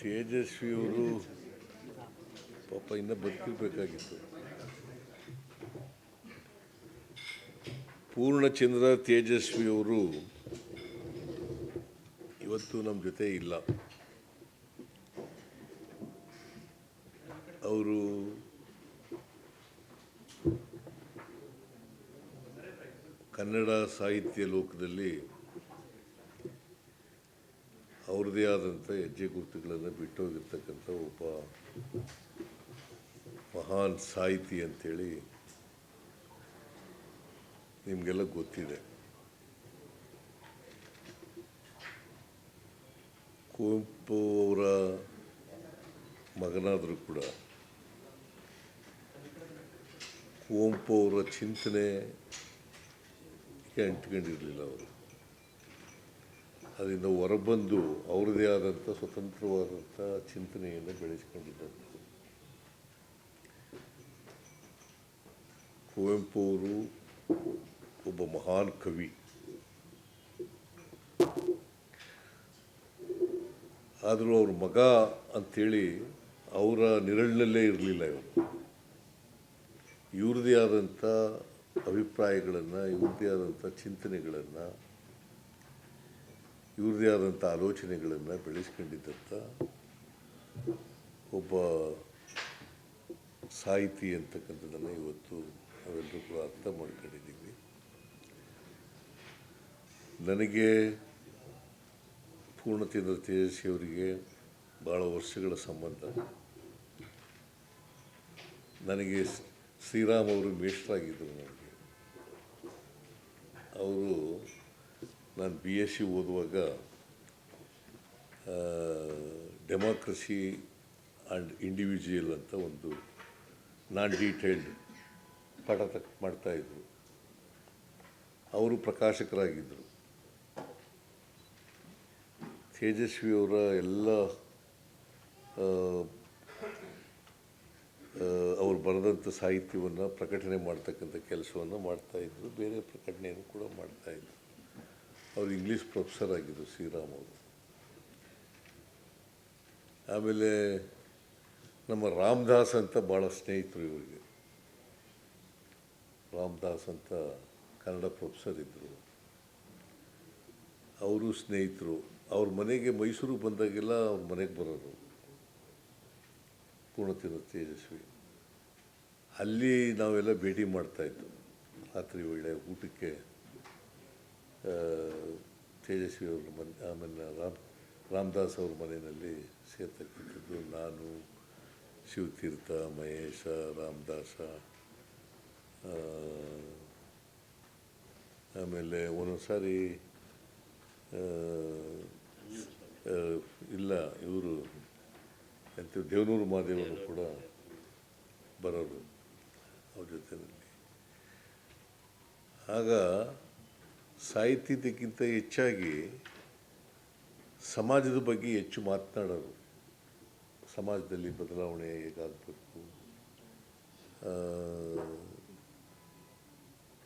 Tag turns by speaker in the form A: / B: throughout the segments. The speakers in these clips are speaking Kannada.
A: ತೇಜಸ್ವಿಯವರು ಪಾಪ ಇನ್ನೂ ಬದುಕಿರ್ಬೇಕಾಗಿತ್ತು. ಪೂರ್ಣಚಂದ್ರ ತೇಜಸ್ವಿಯವರು ಇವತ್ತು ನಮ್ಮ ಜೊತೆ ಇಲ್ಲ. ಅವರು ಕನ್ನಡ ಸಾಹಿತ್ಯ ಲೋಕದಲ್ಲಿ ಅವ್ರದ್ದೇ ಆದಂಥ ಹೆಜ್ಜೆ ಗುರುತುಗಳನ್ನು ಬಿಟ್ಟೋಗಿರ್ತಕ್ಕಂಥ ಒಬ್ಬ ಮಹಾನ್ ಸಾಹಿತಿ ಅಂಥೇಳಿ ನಿಮಗೆಲ್ಲ ಗೊತ್ತಿದೆ. ಕುವೆಂಪು ಅವರ ಮಗನಾದರೂ ಕೂಡ ಕುವೆಂಪು ಅವರ ಚಿಂತನೆ ಅಂಟ್ಕೊಂಡಿರಲಿಲ್ಲ ಅವರು. ಅದರಿಂದ ಹೊರಬಂದು ಅವ್ರದ್ದೇ ಆದಂಥ ಸ್ವತಂತ್ರವಾದಂಥ ಚಿಂತನೆಯನ್ನು ಬೆಳೆಸ್ಕೊಂಡಿದ್ದಂಥದ್ದು ಕುವೆಂಪು ಅವರು ಒಬ್ಬ ಮಹಾನ್ ಕವಿ. ಆದರೂ ಅವ್ರ ಮಗ ಅಂಥೇಳಿ ಅವರ ನಿರಳಿನಲ್ಲೇ ಇರಲಿಲ್ಲ ಇವರು. ಇವ್ರದ್ದೇ ಆದಂಥ ಅಭಿಪ್ರಾಯಗಳನ್ನು, ಇವ್ರದ್ದೇ ಆದಂಥ ಚಿಂತನೆಗಳನ್ನು ಇವ್ರದ್ದೇ ಆದಂಥ ಆಲೋಚನೆಗಳನ್ನು ಬೆಳೆಸ್ಕೊಂಡಿದ್ದಂಥ ಒಬ್ಬ ಸಾಹಿತಿ ಅಂತಕ್ಕಂಥದ್ದನ್ನು ಇವತ್ತು ನಾವೆಲ್ಲರೂ ಕೂಡ ಅರ್ಥ ಮಾಡ್ಕೊಂಡಿದ್ದೀವಿ. ನನಗೆ ಪೂರ್ಣಚಂದ್ರ ತೇಜಸ್ವಿ ಅವರಿಗೆ ಭಾಳ ವರ್ಷಗಳ ಸಂಬಂಧ. ನನಗೆ ಶ್ರೀರಾಮ್ ಅವರು ಮೇಷ್ಟ್ರಾಗಿದ್ದರು ನನಗೆ. ಅವರು ನಾನು ಬಿ ಎಸ್ ಸಿ ಓದುವಾಗ ಡೆಮಾಕ್ರಸಿ ಆ್ಯಂಡ್ ಇಂಡಿವಿಜುವಲ್ ಅಂತ ಒಂದು ನಾನ್ ಡೀಟೇಲ್ಡ್ ಪಾಠ ತಕ್ ಮಾಡ್ತಾಯಿದ್ರು ಅವರು ಪ್ರಕಾಶಕರಾಗಿದ್ದರು ತೇಜಸ್ವಿಯವರ ಎಲ್ಲ ಅವ್ರು ಬರೆದಂಥ ಸಾಹಿತ್ಯವನ್ನು ಪ್ರಕಟಣೆ ಮಾಡ್ತಕ್ಕಂಥ ಕೆಲಸವನ್ನು ಮಾಡ್ತಾಯಿದ್ರು ಬೇರೆ ಪ್ರಕಟಣೆಯನ್ನು ಕೂಡ ಮಾಡ್ತಾಯಿದ್ರು ಅವರು ಇಂಗ್ಲೀಷ್ ಪ್ರೊಫೆಸರ್ ಆಗಿದ್ದರು ಶ್ರೀರಾಮ್ ಅವರು. ಆಮೇಲೆ ನಮ್ಮ ರಾಮದಾಸ್ ಅಂತ ಭಾಳ ಸ್ನೇಹಿತರು ಇವರಿಗೆ. ರಾಮದಾಸ್ ಅಂತ ಕನ್ನಡ ಪ್ರೊಫೆಸರ್ ಇದ್ದರು ಅವರು ಸ್ನೇಹಿತರು. ಅವ್ರ ಮನೆಗೆ ಮೈಸೂರು ಬಂದಾಗೆಲ್ಲ ಅವ್ರ ಮನೆಗೆ ಬರೋರು. ಪೂರ್ಣತಿನ ತೇಜಸ್ವಿ. ಅಲ್ಲಿ ನಾವೆಲ್ಲ ಭೇಟಿ ಮಾಡ್ತಾಯಿದ್ದು ರಾತ್ರಿ ಒಳ್ಳೆ ಊಟಕ್ಕೆ. ತೇಜಸ್ವಿ ಅವ್ರ ಮನೆ ಆಮೇಲೆ ರಾಮ್ ರಾಮದಾಸ್ ಅವ್ರ ಮನೆಯಲ್ಲಿ ಸೇರ್ತಕ್ಕಂಥದ್ದು ನಾನು ಶಿವತೀರ್ಥ ಮಹೇಶ ರಾಮದಾಸ ಆಮೇಲೆ ಒಂದೊಂದು ಸಾರಿ ಆ, ಆ, ಇಲ್ಲ ಇವರು ಎಂತ ದೇವನೂರು ಮಹಾದೇವರು ಕೂಡ ಬರೋರು ಅವ್ರ ಜೊತೆಯಲ್ಲಿ. ಆಗ ಸಾಹಿತ್ಯದಕ್ಕಿಂತ ಹೆಚ್ಚಾಗಿ ಸಮಾಜದ ಬಗ್ಗೆ ಹೆಚ್ಚು ಮಾತನಾಡೋರು. ಸಮಾಜದಲ್ಲಿ ಬದಲಾವಣೆ ಹೇಗಾಗಬೇಕು?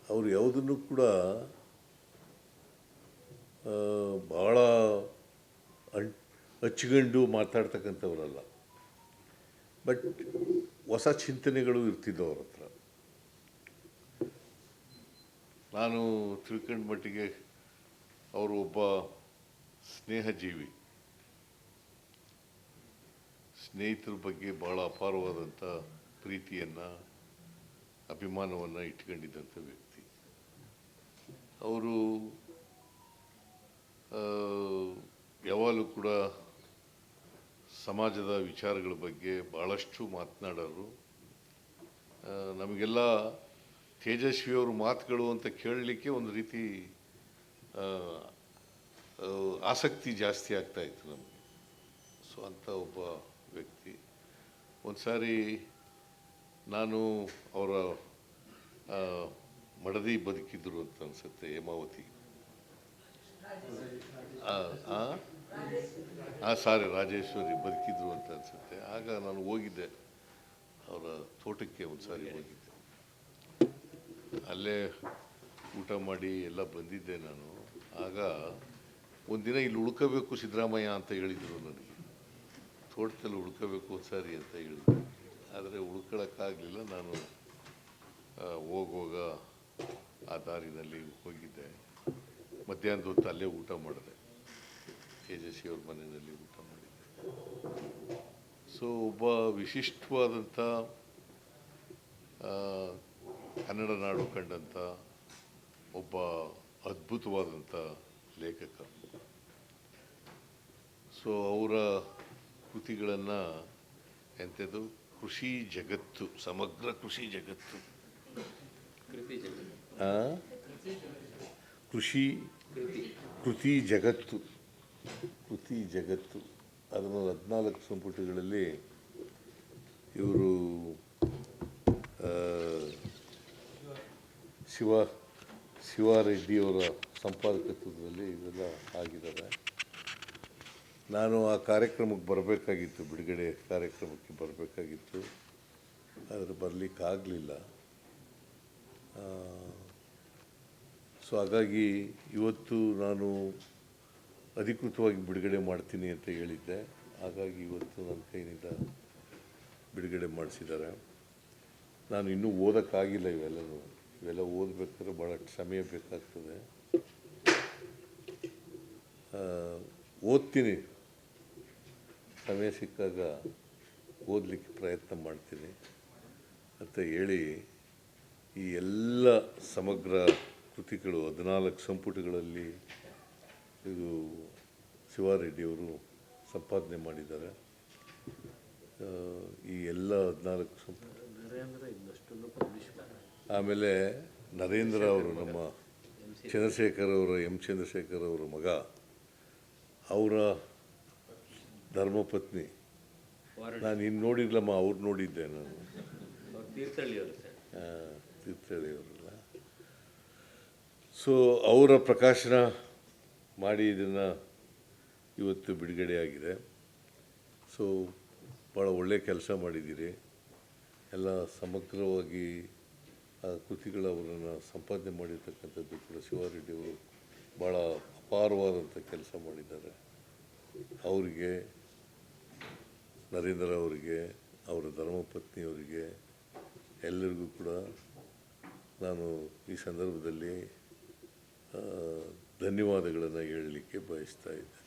A: ಅವರು ಯಾವುದನ್ನು ಕೂಡ ಭಾಳ ಅಣ್ ಹಚ್ಚಿಕೊಂಡು ಮಾತಾಡ್ತಕ್ಕಂಥವ್ರಲ್ಲ. ಬಟ್ ಹೊಸ ಚಿಂತನೆಗಳು ಇರ್ತಿದ್ದವು ಹತ್ರ. ನಾನು ತಿಳ್ಕೊಂಡ ಮಟ್ಟಿಗೆ ಅವರು ಒಬ್ಬ ಸ್ನೇಹಜೀವಿ. ಸ್ನೇಹಿತರ ಬಗ್ಗೆ ಭಾಳ ಅಪಾರವಾದಂಥ ಪ್ರೀತಿಯನ್ನು, ಅಭಿಮಾನವನ್ನು ಇಟ್ಕೊಂಡಿದ್ದಂಥ ವ್ಯಕ್ತಿ. ಅವರು ಯಾವಾಗಲೂ ಕೂಡ ಸಮಾಜದ ವಿಚಾರಗಳ ಬಗ್ಗೆ ಭಾಳಷ್ಟು ಮಾತನಾಡೋರು. ನಮಗೆಲ್ಲ ತೇಜಸ್ವಿಯವ್ರ ಮಾತುಗಳು ಅಂತ ಕೇಳಲಿಕ್ಕೆ ಒಂದು ರೀತಿ ಆಸಕ್ತಿ ಜಾಸ್ತಿ ಆಗ್ತಾ ಇತ್ತು ನಮಗೆ. ಸೊ ಅಂತ ಒಬ್ಬ ವ್ಯಕ್ತಿ ಒಂದು ಸಾರಿ ನಾನು ಅವರ ಮಡದಿ ಬದುಕಿದ್ರು ಅಂತ ಅನ್ಸುತ್ತೆ ಹೇಮಾವತಿ. ಹಾಂ ಸಾರಿ, ರಾಜೇಶ್ವರಿ ಬದುಕಿದ್ರು ಅಂತ ಅನ್ಸುತ್ತೆ. ಆಗ ನಾನು ಹೋಗಿದ್ದೆ, ಅವರ ತೋಟಕ್ಕೆ ಒಂದು ಸಾರಿ ಹೋಗಿದ್ದೆ. ಅಲ್ಲೇ ಊಟ ಮಾಡಿ ಎಲ್ಲ ಬಂದಿದ್ದೆ ನಾನು. ಆಗ ಒಂದಿನ ಇಲ್ಲಿ ಉಳ್ಕೋಬೇಕು ಸಿದ್ದರಾಮಯ್ಯ ಅಂತ ಹೇಳಿದರು ನನಗೆ. ತೋಟದಲ್ಲಿ ಉಳ್ಕೋಬೇಕು ಸರಿ ಅಂತ ಹೇಳಿದರು. ಆದರೆ ಉಳ್ಕೊಳ್ಳೋಕ್ಕಾಗಲಿಲ್ಲ ನಾನು ಹೋಗೋಗ ಆ ದಾರಿನಲ್ಲಿ ಹೋಗಿದ್ದೆ. ಮಧ್ಯಾಹ್ನದ ಹೊತ್ತು ಅಲ್ಲೇ ಊಟ ಮಾಡಿದೆ. ತೇಜಸ್ವಿ ಅವ್ರ ಮನೆಯಲ್ಲಿ ಊಟ ಮಾಡಿದ್ದೆ. ಸೊ ಒಬ್ಬ ವಿಶಿಷ್ಟವಾದಂಥ ಕನ್ನಡ ನಾಡು ಕಂಡಂಥ ಒಬ್ಬ ಅದ್ಭುತವಾದಂಥ ಲೇಖಕ. ಸೊ ಅವರ ಕೃತಿಗಳನ್ನು ಎಂಥದ್ದು ಕೃಷಿ ಜಗತ್ತು ಸಮಗ್ರ ಕೃಷಿ ಜಗತ್ತು? ಕೃಷಿ ಕೃತಿ ಜಗತ್ತು. ಕೃತಿ ಜಗತ್ತು. ಅದನ್ನು ಹದಿನಾಲ್ಕು ಸಂಪುಟಗಳಲ್ಲಿ ಇವರು ಶಿವ ಶಿವಾರೆಡ್ಡಿಯವರ ಸಂಪಾದಕತ್ವದಲ್ಲಿ ಇವೆಲ್ಲ ಆಗಿದ್ದಾರೆ ನಾನು ಆ ಕಾರ್ಯಕ್ರಮಕ್ಕೆ ಬರಬೇಕಾಗಿತ್ತು, ಬಿಡುಗಡೆ ಕಾರ್ಯಕ್ರಮಕ್ಕೆ ಬರಬೇಕಾಗಿತ್ತು. ಆದರೆ ಬರಲಿಕ್ಕಾಗಲಿಲ್ಲ. ಸೊ ಹಾಗಾಗಿ ಇವತ್ತು ನಾನು ಅಧಿಕೃತವಾಗಿ ಬಿಡುಗಡೆ ಮಾಡ್ತೀನಿ ಅಂತ ಹೇಳಿದ್ದೆ. ಹಾಗಾಗಿ ಇವತ್ತು ನನ್ನ ಕೈನಿಂದ ಬಿಡುಗಡೆ ಮಾಡಿಸಿದ್ದಾರೆ. ನಾನು ಇನ್ನೂ ಓದೋಕ್ಕಾಗಿಲ್ಲ ಇವೆಲ್ಲನೂ. ಇವೆಲ್ಲ ಓದಬೇಕಾದ್ರೆ ಭಾಳ ಸಮಯ ಬೇಕಾಗ್ತದೆ. ಓದ್ತೀನಿ. ಸಮಯ ಸಿಕ್ಕಾಗ ಓದಲಿಕ್ಕೆ ಪ್ರಯತ್ನ ಮಾಡ್ತೀನಿ. ಅಂತ ಹೇಳಿ ಈ ಎಲ್ಲ ಸಮಗ್ರ ಕೃತಿಗಳು, ಹದಿನಾಲ್ಕು ಸಂಪುಟಗಳಲ್ಲಿ ಇದು ಶಿವಾರೆಡ್ಡಿಯವರು ಸಂಪಾದನೆ ಮಾಡಿದ್ದಾರೆ. ಈ ಎಲ್ಲ ಹದಿನಾಲ್ಕು ಸಂಪುಟ ಆಮೇಲೆ ನರೇಂದ್ರ ಅವರು ನಮ್ಮ ಚಂದ್ರಶೇಖರ್ ಅವರ ಎಂ ಚಂದ್ರಶೇಖರ್ ಅವರ ಮಗ. ಅವರ ಧರ್ಮಪತ್ನಿ. ನಾನು ಇನ್ನು ನೋಡಿರ್ಲಮ್ಮ ಅವ್ರು ನೋಡಿದ್ದೆ ನಾನು.
B: ಅವ್ರು ತೀರ್ಥಹಳ್ಳಿಯವರು ಸರ್.
A: ಆ, ತೀರ್ಥಹಳ್ಳಿ ಅವರಲ್ಲ. ಸೊ ಅವರ ಪ್ರಕಾಶನ ಮಾಡಿ ಇದನ್ನು ಇವತ್ತು ಬಿಡುಗಡೆಯಾಗಿದೆ ಸೊ ಭಾಳ ಒಳ್ಳೆಯ ಕೆಲಸ ಮಾಡಿದ್ದೀರಿ. ಎಲ್ಲ ಸಮಗ್ರವಾಗಿ ಕೃತಿಗಳ ಅವರನ್ನು ಸಂಪಾದನೆ ಮಾಡಿರ್ತಕ್ಕಂಥದ್ದು ಕೂಡ ಶಿವಾರೆಡ್ಡಿಯವರು ಭಾಳ ಅಪಾರವಾದಂಥ ಕೆಲಸ ಮಾಡಿದ್ದಾರೆ. ಅವರಿಗೆ, ನರೇಂದ್ರ ಅವರಿಗೆ, ಅವರ ಧರ್ಮಪತ್ನಿಯವರಿಗೆ ಎಲ್ಲರಿಗೂ ಕೂಡ ನಾನು ಈ ಸಂದರ್ಭದಲ್ಲಿ ಧನ್ಯವಾದಗಳನ್ನು ಹೇಳಲಿಕ್ಕೆ ಬಯಸ್ತಾ ಇದ್ದೇನೆ.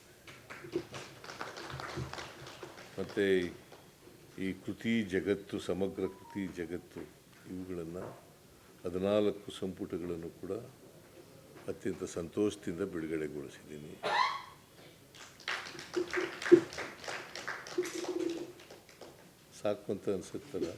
A: ಮತ್ತು ಈ ಕೃತಿ ಜಗತ್ತು, ಸಮಗ್ರ ಕೃತಿ ಜಗತ್ತು ಇವುಗಳನ್ನು ಹದಿನಾಲ್ಕು ಸಂಪುಟಗಳನ್ನು ಕೂಡ ಅತ್ಯಂತ ಸಂತೋಷದಿಂದ ಬಿಡುಗಡೆಗೊಳಿಸಿದ್ದೀನಿ. ಸಾಕು ಅಂತ ಅನಿಸುತ್ತಲ್ಲ?